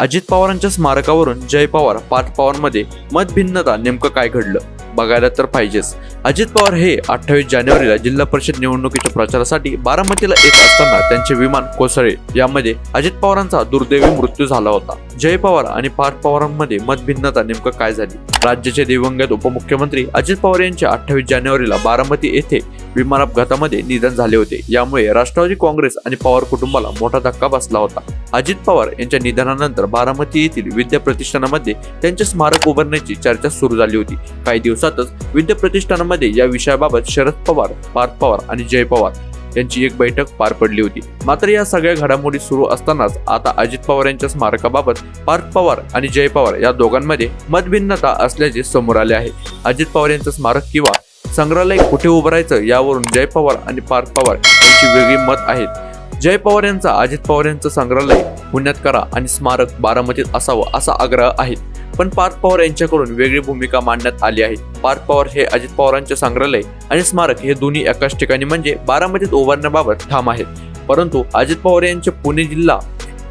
अजित पवारांच्या स्मारकावरून जय पवार पार्थ पवारमध्ये मतभिन्नता नेमकं काय घडलं? बघायला तर पाहिजेच. अजित पवार हे अठ्ठावीस जानेवारीला जिल्हा परिषद निवडणुकीच्या प्रचारासाठी बारामतीला येत असताना त्यांचे विमान कोसळले यामध्ये अजित पवारांचा दुर्दैवी मृत्यू झाला होता. जय पवार आणि पाठ पवारांमध्ये मतभिन्नता नेमकं काय झाली? राज्याचे दिवंगत उपमुख्यमंत्री अजित पवार यांचे अठ्ठावीस जानेवारीला बारामती येथे विमान अपघातामध्ये निधन झाले होते. यामुळे राष्ट्रवादी काँग्रेस आणि पवार कुटुंबाला मोठा धक्का बसला होता. अजित पवार यांच्या निधनानंतर बारामती येथील विद्या प्रतिष्ठानामध्ये त्यांचे स्मारक उभारण्याची चर्चा सुरू झाली होती. काही दिवसातच विद्या प्रतिष्ठानामध्ये या विषयाबाबत शरद पवार पार्थ पवार आणि जय पवार यांची एक बैठक पार पडली होती. मात्र या सगळ्या घडामोडी सुरू असतानाच आता अजित पवार यांच्या स्मारकाबाबत पार्थ पवार आणि जय पवार या दोघांमध्ये मतभिन्नता असल्याचे समोर आले आहे. अजित पवार यांचं स्मारक किंवा संग्रहालय कुठे उभारायचं यावरून जय पवार आणि पार्थ पवार यांची वेगळी मत आहेत. जय पवार यांचा अजित पवार यांचं संग्रहालय पुण्यात करा आणि स्मारक बारामतीत असावं असा आग्रह आहे. पण पार्थ पवार यांच्याकडून वेगळी भूमिका मांडण्यात आली आहे. पार्थ पवार हे अजित पवारांचे संग्रहालय आणि स्मारक हे दोन्ही एकाच ठिकाणी म्हणजे बारामतीत उभारण्याबाबत ठाम आहेत. परंतु अजित पवार यांचे पुणे जिल्हा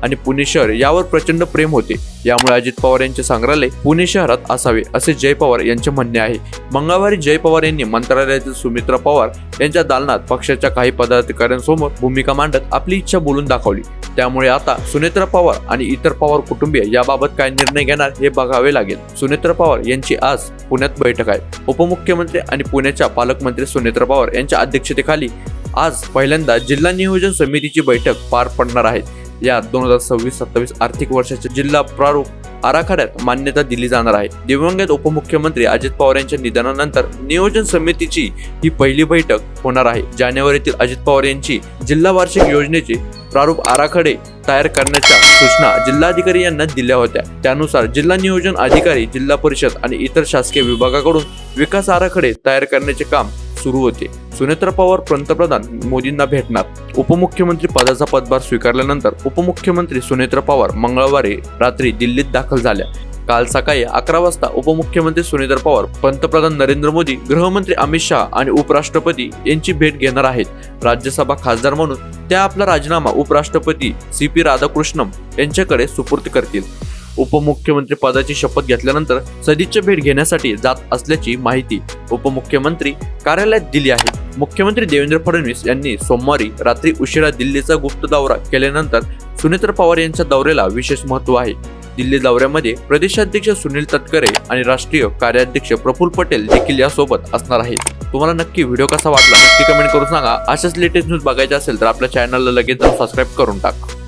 आणि पुणे शहर यावर प्रचंड प्रेम होते. यामुळे अजित पवार यांचे संग्रहालय पुणे शहरात असावे असे जय पवार यांचे म्हणणे आहे. मंगळवारी जय पवार यांनी मंत्रालयातील सुमित्रा पवार यांच्या दालनात पक्षाच्या काही पदाधिकाऱ्यांसमोर भूमिका मांडत आपली इच्छा बोलून दाखवली. त्यामुळे आता सुनेत्रा पवार आणि इतर पवार कुटुंबीय याबाबत काय निर्णय घेणार हे बघावे लागेल. सुनेत्रा पवार यांची आज पुण्यात बैठक आहे. उपमुख्यमंत्री आणि पुण्याच्या पालकमंत्री सुनेत्रा पवार यांच्या अध्यक्षतेखाली आज पहिल्यांदा जिल्हा नियोजन समितीची बैठक पार पडणार आहे. या दोन हजार सव्वीस सत्तावीस आर्थिक वर्षाच्या जिल्हा प्रारूप आराखड्यात मान्यता दिली जाणार आहे. दिवंगत उपमुख्यमंत्री अजित पवार यांच्या निधनानंतर नियोजन समितीची ही पहिली बैठक होणार आहे. जानेवारीतील अजित पवार यांची जिल्हा वार्षिक योजनेचे प्रारूप आराखडे तयार करण्याच्या सूचना जिल्हाधिकारी यांना दिल्या होत्या. त्यानुसार जिल्हा नियोजन अधिकारी जिल्हा परिषद आणि इतर शासकीय विभागाकडून विकास आराखडे तयार करण्याचे काम सुरू होते. सुनेत्रा पवार पंतप्रधान मोदींना भेटणार. उपमुख्यमंत्री पदाचा पदभार स्वीकारल्यानंतर उपमुख्यमंत्री सुनेत्रा पवार मंगळवारी रात्री दिल्लीत दाखल झाल्या. काल सकाळी अकरा वाजता उपमुख्यमंत्री सुनेत्र पवार पंतप्रधान नरेंद्र मोदी गृहमंत्री अमित शहा आणि उपराष्ट्रपती यांची भेट घेणार आहेत. राज्यसभा खासदार म्हणून त्या आपला राजीनामा उपराष्ट्रपती सी पी राधाकृष्णम यांच्याकडे सुपूर्द करतील. उपमुख्यमंत्री पदाची शपथ घेतल्यानंतर सदिच्छा भेट घेण्यासाठी जात असल्याची माहिती उपमुख्यमंत्री कार्यालयात दिली आहे. मुख्यमंत्री देवेंद्र फडणवीस यांनी सोमवारी रात्री उशिरा दिल्लीचा गुप्त दौरा केल्यानंतर सुनेत्र पवार यांच्या दौऱ्याला विशेष महत्त्व आहे. दिल्ली दौऱ्यामध्ये प्रदेशाध्यक्ष सुनील तटकरे आणि राष्ट्रीय कार्याध्यक्ष प्रफुल्ल पटेल देखील यासोबत असणार आहेत. तुम्हाला नक्की व्हिडिओ कसा वाटला नक्की कमेंट करून सांगा. अशाच लेटेस्ट न्यूज बघायचे असेल तर आपल्या चॅनलला लगेच जाऊन सबस्क्राईब करून टाका.